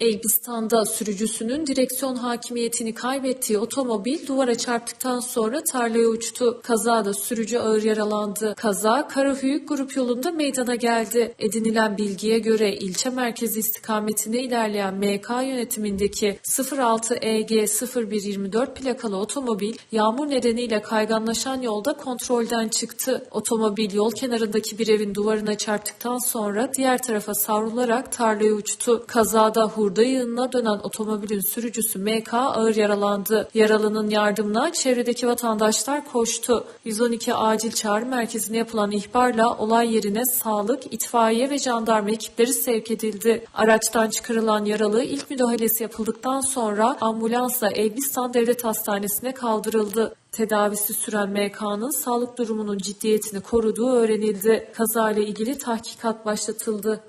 Elbistan'da sürücüsünün direksiyon hakimiyetini kaybettiği otomobil duvara çarptıktan sonra tarlaya uçtu. Kazada sürücü ağır yaralandı. Kaza Karahüyük grup yolunda meydana geldi. Edinilen bilgiye göre ilçe merkezi istikametine ilerleyen MK yönetimindeki 06 EG 0124 plakalı otomobil yağmur nedeniyle kayganlaşan yolda kontrolden çıktı. Otomobil yol kenarındaki bir evin duvarına çarptıktan sonra diğer tarafa savrularak tarlaya uçtu. Kazada hurda yığınına dönen otomobilin sürücüsü MK ağır yaralandı. Yaralının yardımına çevredeki vatandaşlar koştu. 112 acil çağrı merkezine yapılan ihbarla olay yerine sağlık, itfaiye ve jandarma ekipleri sevk edildi. Araçtan çıkarılan yaralı ilk müdahalesi yapıldıktan sonra ambulansla Elbistan Devlet Hastanesi'ne kaldırıldı. Tedavisi süren MK'nın sağlık durumunun ciddiyetini koruduğu öğrenildi. Kazayla ilgili tahkikat başlatıldı.